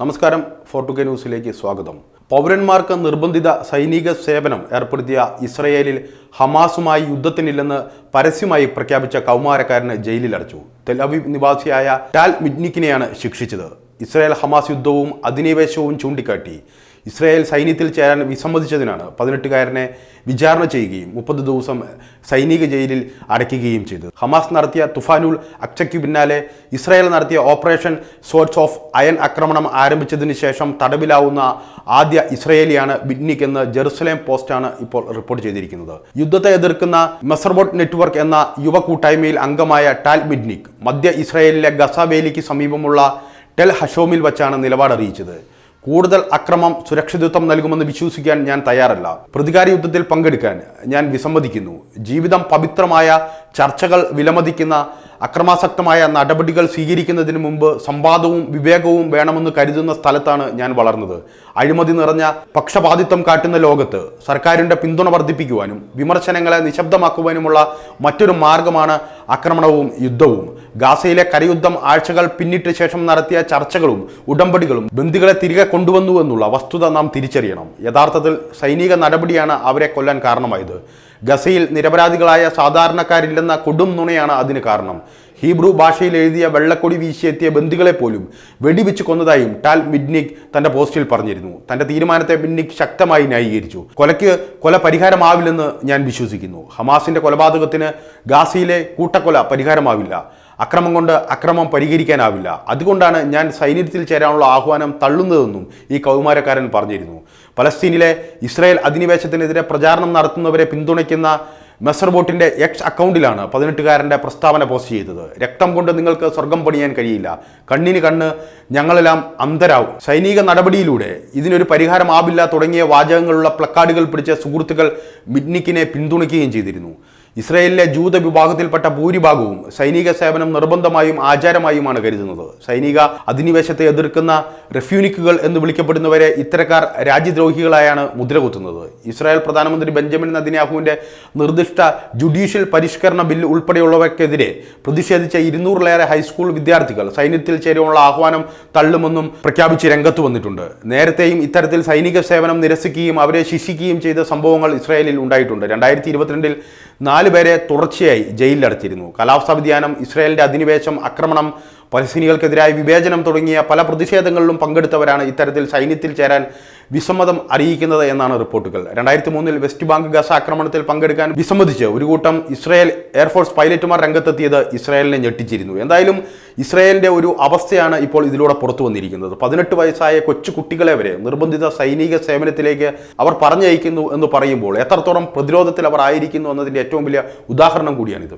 നമസ്കാരം ഫോർട്ടു കെ ന്യൂസിലേക്ക് സ്വാഗതം. പൗരന്മാർക്ക് നിർബന്ധിത സൈനിക സേവനം ഏർപ്പെടുത്തിയ ഇസ്രയേലിൽ ഹമാസുമായി യുദ്ധത്തിനില്ലെന്ന് പരസ്യമായി പ്രഖ്യാപിച്ച കൗമാരക്കാരന് ജയിലിലടച്ചു തെലവീവ് നിവാസിയായ ടാൽ മിഡ്നിക്കിനെയാണ് ശിക്ഷിച്ചത്. ഇസ്രായേൽ ഹമാസ് യുദ്ധവും അധിനിവേശവും ചൂണ്ടിക്കാട്ടി. ഇസ്രായേൽ സൈന്യത്തിൽ ചേരാൻ വിസമ്മതിച്ചതിനാണ് പതിനെട്ടുകാരനെ വിചാരണ ചെയ്യുകയും മുപ്പത് ദിവസം സൈനിക ജയിലിൽ അടയ്ക്കുകയും ചെയ്തു ഹമാസ് നടത്തിയ തുഫാനുൽ അക്ചയ്ക്കു പിന്നാലെ ഇസ്രായേൽ നടത്തിയ ഓപ്പറേഷൻ സോർട്സ് ഓഫ് അയൺ ആക്രമണം ആരംഭിച്ചതിന് ശേഷം തടവിലാവുന്ന ആദ്യ ഇസ്രയേലിയാണ് ബിഡ്നിക് എന്ന് ജെറുസലേം പോസ്റ്റാണ് ഇപ്പോൾ റിപ്പോർട്ട് ചെയ്തിരിക്കുന്നത്. യുദ്ധത്തെ എതിർക്കുന്ന മെസർബോട്ട് നെറ്റ്വർക്ക് എന്ന യുവ കൂട്ടായ്മയിൽ അംഗമായ ടാൽ ബിഡ്നിക് മധ്യ ഇസ്രായേലിലെ ഗസാവേലിക്ക് സമീപമുള്ള ടെൽ ഹഷോമിൽ വച്ചാണ് നിലപാട് അറിയിച്ചത് കൂടുതൽ അക്രമം സുരക്ഷിതത്വം നൽകുമെന്ന് വിശ്വസിക്കാൻ ഞാൻ തയ്യാറല്ല. പ്രതികാര യുദ്ധത്തിൽ പങ്കെടുക്കാൻ ഞാൻ വിസമ്മതിക്കുന്നു. ജീവിതം പവിത്രമായ ചർച്ചകൾ വിലമതിക്കുന്ന അക്രമാസക്തമായ നടപടികൾ സ്വീകരിക്കുന്നതിന് മുമ്പ് സംവാദവും വിവേകവും വേണമെന്ന് കരുതുന്ന സ്ഥലത്താണ് ഞാൻ വളർന്നത്. അഴിമതി നിറഞ്ഞ പക്ഷപാതിത്വം കാട്ടുന്ന ലോകത്ത് സർക്കാരിന്റെ പിന്തുണ വർദ്ധിപ്പിക്കുവാനും വിമർശനങ്ങളെ നിശബ്ദമാക്കുവാനുമുള്ള മറ്റൊരു മാർഗമാണ് ആക്രമണവും യുദ്ധവും. ഗാസയിലെ കരയുദ്ധം ആഴ്ചകൾ പിന്നിട്ട ശേഷം നടത്തിയ ചർച്ചകളും ഉടമ്പടികളും ബന്ദികളെ തിരികെ കൊണ്ടുവന്നുവെന്നുള്ള വസ്തുത നാം തിരിച്ചറിയണം. യഥാർത്ഥത്തിൽ സൈനിക നടപടിയാണ് അവരെ കൊല്ലാൻ കാരണമായത്. ഗസയിൽ നിരപരാധികളായ സാധാരണക്കാരില്ലെന്ന കൊടും നുണയാണ് അതിന് കാരണം. ഹീബ്രു ഭാഷയിൽ എഴുതിയ വെള്ളക്കൊടി വീശിയെത്തിയ ബന്ധുക്കളെ പോലും വെടിവെച്ച് കൊന്നതായും ടാൽ മിഡ്നിക് തന്റെ പോസ്റ്റിൽ പറഞ്ഞിരുന്നു. തന്റെ തീരുമാനത്തെ മിഡ്നിക് ശക്തമായി ന്യായീകരിച്ചു. കൊലയ്ക്ക് കൊല പരിഹാരമാവില്ലെന്ന് ഞാൻ വിശ്വസിക്കുന്നു. ഹമാസിന്റെ കൊലപാതകത്തിന് ഗാസയിലെ കൂട്ടക്കൊല പരിഹാരമാവില്ല. അക്രമം കൊണ്ട് അക്രമം പരിഹരിക്കാനാവില്ല. അതുകൊണ്ടാണ് ഞാൻ സൈന്യത്തിൽ ചേരാനുള്ള ആഹ്വാനം തള്ളുന്നതെന്നും ഈ കൗമാരക്കാരൻ പറഞ്ഞിരുന്നു. പലസ്തീനിലെ ഇസ്രായേൽ അധിനിവേശത്തിനെതിരെ പ്രചാരണം നടത്തുന്നവരെ പിന്തുണയ്ക്കുന്ന മെസർബോട്ടിന്റെ എക്സ് അക്കൗണ്ടിലാണ് പതിനെട്ടുകാരന്റെ പ്രസ്താവന പോസ്റ്റ് ചെയ്തത്. രക്തം കൊണ്ട് നിങ്ങൾക്ക് സ്വർഗം പണിയാൻ കഴിയില്ല. കണ്ണിന് കണ്ണ് ഞങ്ങളെല്ലാം അന്തരാവും സൈനിക നടപടിയിലൂടെ ഇതിനൊരു പരിഹാരമാവില്ല തുടങ്ങിയ വാചകങ്ങളുള്ള പ്ലക്കാർഡുകൾ പിടിച്ച സുഹൃത്തുക്കൾ മിഡ്നിക്കിനെ പിന്തുണയ്ക്കുകയും ചെയ്തിരുന്നു. ഇസ്രയേലിലെ ജൂത വിഭാഗത്തിൽപ്പെട്ട ഭൂരിഭാഗവും സൈനിക സേവനം നിർബന്ധമായും ആചാരമായുമാണ് കരുതുന്നത്. സൈനിക അധിനിവേശത്തെ എതിർക്കുന്ന റെഫ്യൂനിക്കുകൾ എന്ന് വിളിക്കപ്പെടുന്നവരെ ഇത്തരക്കാർ രാജ്യദ്രോഹികളായാണ് മുദ്രകുത്തുന്നത്. ഇസ്രായേൽ പ്രധാനമന്ത്രി ബെഞ്ചമിൻ നദിനാഹുവിന്റെ നിർദ്ദിഷ്ട ജുഡീഷ്യൽ പരിഷ്കരണ ബില്ല് ഉൾപ്പെടെയുള്ളവർക്കെതിരെ പ്രതിഷേധിച്ച ഇരുന്നൂറിലേറെ ഹൈസ്കൂൾ വിദ്യാർത്ഥികൾ സൈന്യത്തിൽ ചേരുവാനുള്ള ആഹ്വാനം തള്ളുമെന്നും പ്രഖ്യാപിച്ച് രംഗത്ത് വന്നിട്ടുണ്ട്. നേരത്തെയും ഇത്തരത്തിൽ സൈനിക സേവനം നിരസിക്കുകയും അവരെ ശിക്ഷിക്കുകയും ചെയ്ത സംഭവങ്ങൾ ഇസ്രായേലിൽ ഉണ്ടായിട്ടുണ്ട്. രണ്ടായിരത്തി ഇരുപത്തിരണ്ടിൽ പേരെ തുടർച്ചയായി ജയിലിലടച്ചിരുന്നു. കാലാവസ്ഥാ വ്യതിയാനം ഇസ്രായേലിന്റെ അധിനിവേശം ആക്രമണം പലസ്തീനികൾക്കെതിരായ വിവേചനം തുടങ്ങിയ പല പ്രതിഷേധങ്ങളിലും പങ്കെടുത്തവരാണ് ഇത്തരത്തിൽ സൈന്യത്തിൽ ചേരാൻ വിസമ്മതം അറിയിക്കുന്നത് എന്നാണ് റിപ്പോർട്ടുകൾ. രണ്ടായിരത്തി മൂന്നിൽ വെസ്റ്റ് ബാങ്ക് ഗസ ആക്രമണത്തിൽ പങ്കെടുക്കാൻ വിസമ്മതിച്ച് ഒരു കൂട്ടം ഇസ്രായേൽ എയർഫോഴ്സ് പൈലറ്റുമാർ രംഗത്തെത്തിയത് ഇസ്രായേലിനെ ഞെട്ടിച്ചിരുന്നു. എന്തായാലും ഇസ്രായേലിന്റെ ഒരു അവസ്ഥയാണ് ഇപ്പോൾ ഇതിലൂടെ പുറത്തു വന്നിരിക്കുന്നത്. പതിനെട്ട് വയസ്സായ കൊച്ചു കുട്ടികളെ വരെ നിർബന്ധിത സൈനിക സേവനത്തിലേക്ക് അവർ പറഞ്ഞയക്കുന്നു എന്ന് പറയുമ്പോൾ എത്രത്തോളം പ്രതിരോധത്തിൽ അവർ ആയിരിക്കുന്നു എന്നതിന്റെ ഏറ്റവും വലിയ ഉദാഹരണം കൂടിയാണിത്.